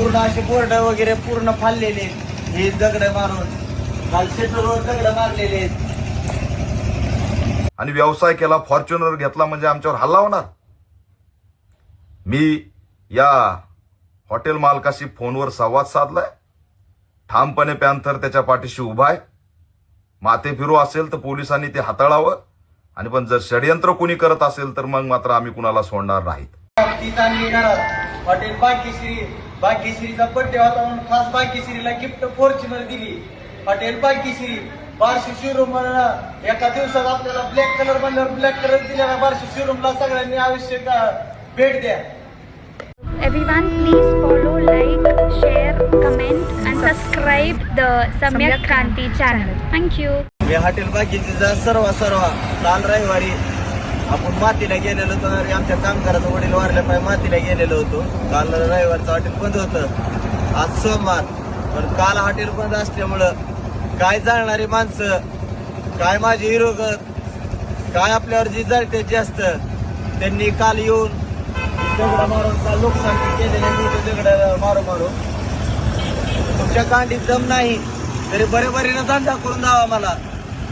पूर्ण असे बोर्ड वगैरे पूर्ण फाडलेले आहेत. हे दगड मारून. काल शेटरवर दगड मारलेले आहेत. आणि व्यवसाय केला फॉर्च्युनर घेतला म्हणजे आमच्यावर हल्ला होणार? मी या हॉटेल मालकाशी फोनवर संवाद साधलाय. ठामपणे पॅन्थर त्याच्या पाठीशी उभा आहे. माते फिरू असेल तर पोलिसांनी ते हाताळावं. आणि पण जर षडयंत्र कोणी करत असेल तर मग मात्र आम्ही कुणाला सोडणार नाहीत. हॉटेल बाकीश्री बाकीश्रीचा बड्डे होता म्हणून खास बाकीश्रीला गिफ्ट फॉर्च्युनर दिली हॉटेल बाकीश्री बार्शी शिवरूम एका दिवसात आपल्याला ब्लॅक कलर म्हणल्यावर ब्लॅक कलर दिलेला बार्शी शिवरूमला सगळ्यांनी आवश्यक भेट द्या Everyone, please follow, like, share, comment, and subscribe the Samyak Kranti channel. Thank you. Hotel बाकीचे सर्व सर्व काल रविवारी आपण मातीला गेलेलो होतो आणि आमच्या कामगाराचा वडील वारल्या मातीला गेलेलो होतो. काल रविवारचं हॉटेल बंद होतं. आज सोमवार. पण काल हॉटेल बंद असल्यामुळं काय जाणणारी माणसं काय माझे हिरोगत काय आपल्यावर जी जळते जास्त त्यांनी काल येऊन दगड मारून काल नुकसान केलेले मोठे दगड मारू मारून. तुमच्या कांडीत दम नाही तरी बरे बरीनं धंदा करून द्यावा मला.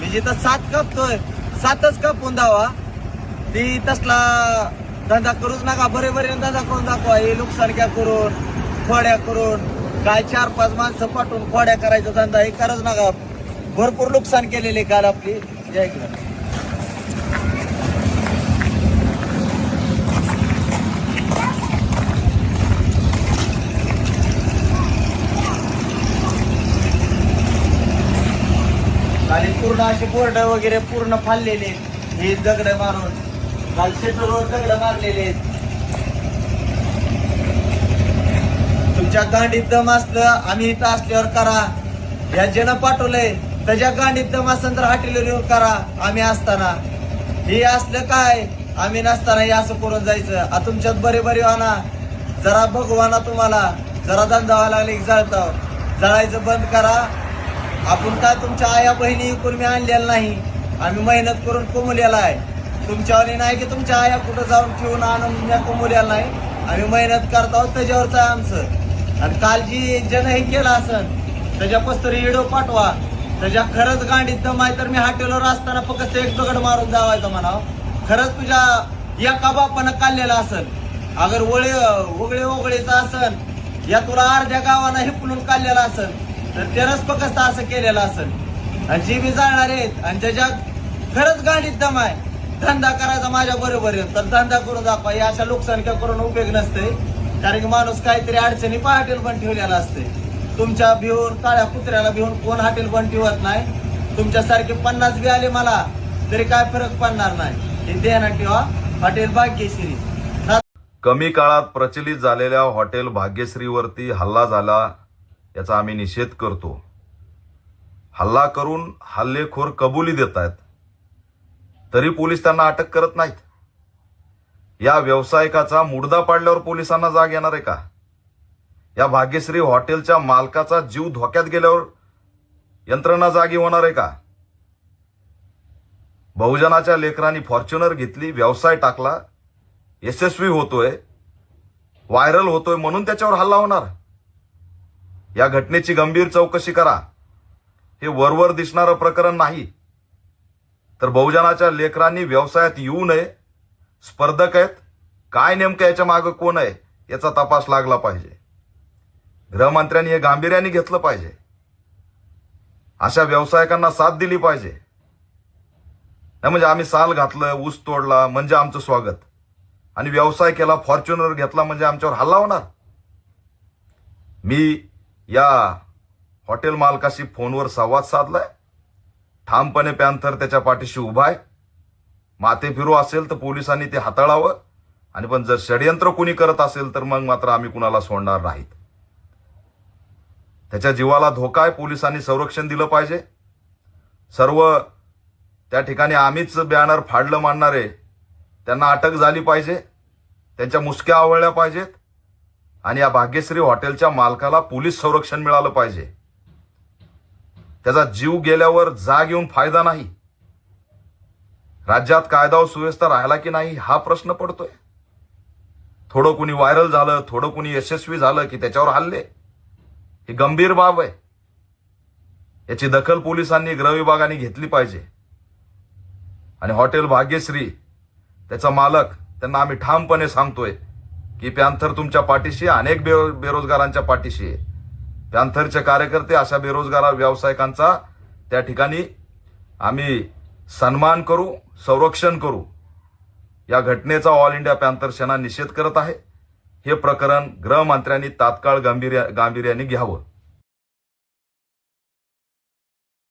मी जिथं सात कापतोय सातच कापून द्यावा ती तसला धंदा करूच नका. बरे बरे धंदा करून दाखवा. हे नुकसानक्या करून खोड्या करून काय चार पाच माणसं पाठवून खोड्या करायचा धंदा हे करच नका. भरपूर नुकसान केलेले काल आपली. जय किरण पूर्ण असे बोर्ड वगैरे पूर्ण फाललेले हे दगड मारून. काल रोड दगड मारलेले आहेत. तुमच्या गांडीत दम असलं आम्ही इथं असल्यावर करा. या जन पाठवलंय त्याच्या गांडीत दम असेल तर हॉटेलवर येऊन करा. आम्ही असताना. हे असलं काय? आम्ही नसताना हे असं करून जायचं. आता तुमच्यात बरे बरे व्हा जरा भगवाना तुम्हाला. जरा धंदा व्हायला लागले की जळताव. जळायचं बंद करा. आपण काय तुमच्या आया बहिणी इकून मी आणलेला नाही. आम्ही मेहनत करून कमवलेला आहे. तुमच्यावर नाही की तुमच्या आया कुठं जाऊन ठेवून आणून मी कमवलेला नाही. आम्ही मेहनत करतो त्याच्यावरच आहे आमचं. आणि काल जी जन हे केलं असन त्याच्या पस्तरी इडो पाठवा. त्याच्या खरंच गांडीत दम आहे तर मी हॉटेलवर असताना फक्त एक दगड मारून जावायचं म्हणावं. खरंच तुझ्या एका बापानं काढलेलं असन. अगर वळे वगळे वगळेचं असन या तुला अर्ध्या गावानं हिपलून काढलेलं असन तर त्यानंच फक्त असं केलेलं असन. आणि जी बी जाणार आहेत आणि त्याच्या खरंच गांडीत दम आहे धंदा करायचा माझ्या बरोबर आहे. तर धंदा करून दाखवा. या अशा लोकसंख्या करून उपयोग नसते. कारण की माणूस काहीतरी अडचणी हॉटेल पण ठेवलेला असते. तुमच्या भिवून काळ्या कुत्र्याला भिवून कोण हॉटेल पण ठेवत नाही? तुमच्यासारखे पन्नास बी आले मला तरी काय फरक पडणार नाही? हे देणार ठेवा. हॉटेल भाग्यश्री. कमी काळात प्रचलित झालेल्या हॉटेल भाग्यश्रीवरती हल्ला झाला याचा आम्ही निषेध करतो. हल्ला करून हल्लेखोर कबुली देत आहेत तरी पोलीस त्यांना अटक करत नाहीत. या व्यावसायिकाचा मुडदा पाडल्यावर पोलिसांना जाग येणार आहे का? या भाग्यश्री हॉटेलच्या मालकाचा जीव धोक्यात गेल्यावर यंत्रणा जागी होणार आहे का? बहुजनाच्या लेकरांनी फॉर्च्युनर घेतली व्यवसाय टाकला यशस्वी होतोय व्हायरल होतोय म्हणून त्याच्यावर हल्ला होणार. या घटनेची गंभीर चौकशी करा. हे वरवर दिसणारं प्रकरण नाही. तर बहुजनाच्या लेकरांनी व्यवसायात येऊ नये. स्पर्धक आहेत. काय नेमकं याच्या मागं कोण आहे याचा तपास लागला पाहिजे. गृहमंत्र्यांनी हे गांभीर्याने घेतलं पाहिजे. अशा व्यावसायिकांना साथ दिली पाहिजे. नाही म्हणजे आम्ही साल घातलं ऊस तोडला म्हणजे आमचं स्वागत. आणि व्यवसाय केला फॉर्च्युनर घेतला म्हणजे आमच्यावर हल्ला होणार. मी या हॉटेल मालकाशी फोनवर संवाद साधलाय. ठामपणे पॅन्थर त्याच्या पाठीशी उभा आहे. माते फिरू असेल तर पोलिसांनी ते हाताळावं. आणि पण जर षडयंत्र कोणी करत असेल तर मग मात्र आम्ही कुणाला सोडणार नाहीत. त्याच्या जीवाला धोका आहे पोलिसांनी संरक्षण दिलं पाहिजे. सर्व त्या ठिकाणी आम्हीच बॅनर फाडलं मानणारे त्यांना अटक झाली पाहिजे. त्यांच्या मुसक्या आवळल्या पाहिजेत. आणि या भाग्यश्री हॉटेलच्या मालकाला पोलीस संरक्षण मिळालं पाहिजे. त्याचा जीव गेल्यावर जाग येऊन फायदा नाही. राज्यात कायदा व सुव्यवस्था राहिला की नाही हा प्रश्न पडतोय. थोडं कुणी व्हायरल झालं थोडं कुणी यशस्वी झालं की त्याच्यावर हल्ले. ही गंभीर बाब आहे. याची दखल पोलिसांनी गृहविभागाने घेतली पाहिजे. आणि हॉटेल भाग्यश्री त्याचा मालक त्यांना आम्ही ठामपणे सांगतोय की पॅन्थर तुमच्या पाठीशी अनेक बेरो बेरोजगारांच्या पाठीशी आहे. पॅन्थरचे कार्यकर्ते अशा बेरोजगार व्यावसायिकांचा त्या ठिकाणी आम्ही सन्मान करू संरक्षण करू. या घटनेचा ऑल इंडिया पॅन्थर सेना निषेध करत आहे. हे प्रकरण गृहमंत्र्यांनी तात्काळ गांभीर्या गांभीर्याने घ्यावं.